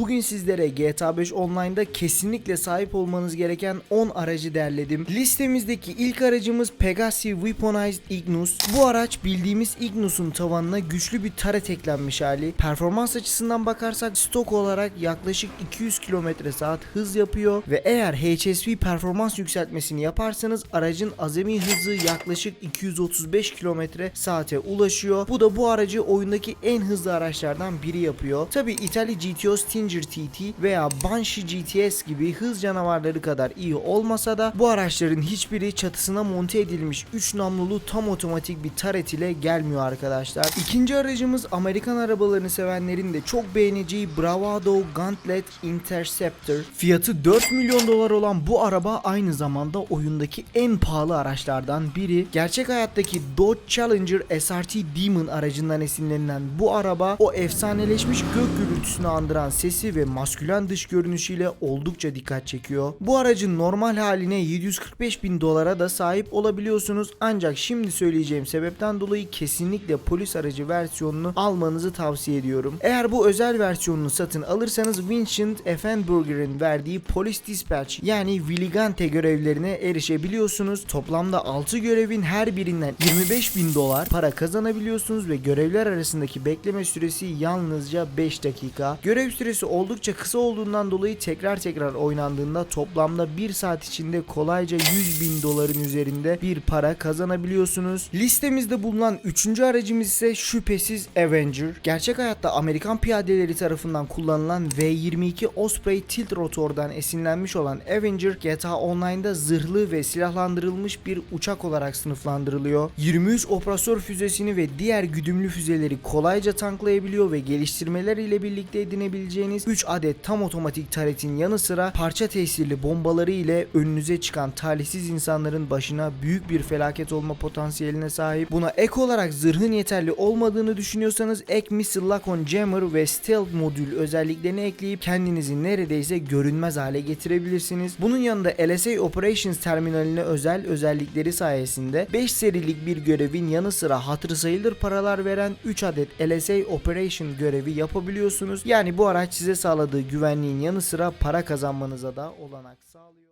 Bugün sizlere GTA 5 Online'da kesinlikle sahip olmanız gereken 10 aracı derledim. Listemizdeki ilk aracımız Pegasi Weaponized Ignus. Bu araç bildiğimiz Ignus'un tavanına güçlü bir taret eklenmiş hali. Performans açısından bakarsak stok olarak yaklaşık 200 km saat hız yapıyor ve eğer HSV performans yükseltmesini yaparsanız aracın azami hızı yaklaşık 235 km saate ulaşıyor. Bu da bu aracı oyundaki en hızlı araçlardan biri yapıyor. Tabi İtalya GTO Stinger TT veya Banshee GTS gibi hız canavarları kadar iyi olmasa da bu araçların hiçbiri çatısına monte edilmiş 3 namlulu tam otomatik bir taret ile gelmiyor arkadaşlar. İkinci aracımız Amerikan arabalarını sevenlerin de çok beğeneceği Bravado Gauntlet Interceptor. Fiyatı 4 milyon dolar olan bu araba aynı zamanda oyundaki en pahalı araçlardan biri. Gerçek hayattaki Dodge Challenger SRT Demon aracından esinlenilen bu araba o efsaneleşmiş gök gürültüsünü andıran sesi ve maskülen dış görünüşüyle oldukça dikkat çekiyor. Bu aracın normal haline 745 bin dolara da sahip olabiliyorsunuz ancak şimdi söyleyeceğim sebepten dolayı kesinlikle polis aracı versiyonunu almanızı tavsiye ediyorum. Eğer bu özel versiyonunu satın alırsanız Vincent Effenberger'in verdiği polis dispatch yani Vigilante görevlerine erişebiliyorsunuz. Toplamda 6 görevin her birinden 25 bin dolar para kazanabiliyorsunuz ve görevler arasındaki bekleme süresi yalnızca 5 dakika. Görev süresi oldukça kısa olduğundan dolayı tekrar tekrar oynandığında toplamda 1 saat içinde kolayca 100 bin doların üzerinde bir para kazanabiliyorsunuz. Listemizde bulunan 3. aracımız ise şüphesiz Avenger. Gerçek hayatta Amerikan piyadeleri tarafından kullanılan V22 Osprey tilt rotordan esinlenmiş olan Avenger GTA Online'da zırhlı ve silahlandırılmış bir uçak olarak sınıflandırılıyor. 23 operasör füzesini ve diğer güdümlü füzeleri kolayca tanklayabiliyor ve geliştirmeler ile birlikte edinebileceğiniz 3 adet tam otomatik taretin yanı sıra parça tesirli bombaları ile önünüze çıkan talihsiz insanların başına büyük bir felaket olma potansiyeline sahip. Buna ek olarak zırhın yeterli olmadığını düşünüyorsanız ek Missile Lock-on Jammer ve Stealth modül özelliklerini ekleyip kendinizi neredeyse görünmez hale getirebilirsiniz. Bunun yanında LSA Operations terminaline özel özellikleri sayesinde 5 serilik bir görevin yanı sıra hatırı sayılır paralar veren 3 adet LSA Operation görevi yapabiliyorsunuz. Yani bu araç size sağladığı güvenliğin yanı sıra para kazanmanıza da olanak sağlıyor.